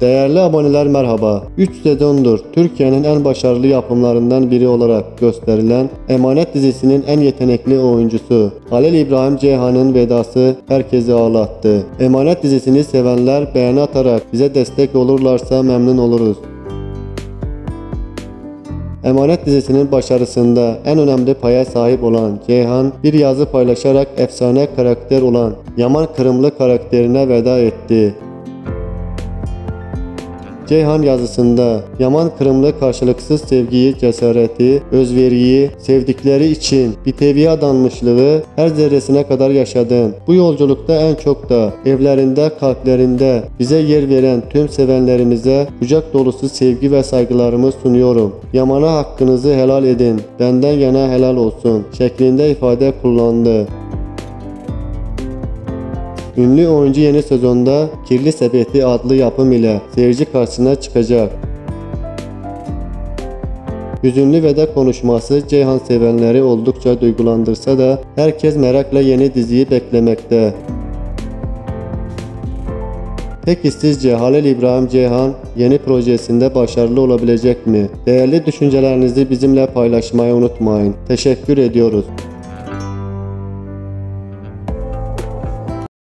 Değerli aboneler merhaba. 3 sezondur Türkiye'nin en başarılı yapımlarından biri olarak gösterilen Emanet dizisinin en yetenekli oyuncusu Halil İbrahim Ceyhan'ın vedası herkesi ağlattı. Emanet dizisini sevenler beğeni atarak bize destek olurlarsa memnun oluruz. Emanet dizisinin başarısında en önemli paya sahip olan Ceyhan bir yazı paylaşarak efsane karakter olan Yaman Kırımlı karakterine veda etti. Ceyhan yazısında Yaman Kırımlı karşılıksız sevgiyi, cesareti, özveriyi, sevdikleri için biteviye adanmışlığı her zerresine kadar yaşadın. Bu yolculukta en çok da evlerinde, kalplerinde bize yer veren tüm sevenlerimize kucak dolusu sevgi ve saygılarımı sunuyorum. Yaman'a hakkınızı helal edin, benden yana helal olsun şeklinde ifade kullandı. Ünlü oyuncu yeni sezonda Kirli Sepeti adlı yapım ile seyirci karşısına çıkacak. Hüzünlü veda konuşması Ceyhan sevenleri oldukça duygulandırsa da herkes merakla yeni diziyi beklemekte. Peki sizce Halil İbrahim Ceyhan yeni projesinde başarılı olabilecek mi? Değerli düşüncelerinizi bizimle paylaşmayı unutmayın. Teşekkür ediyoruz.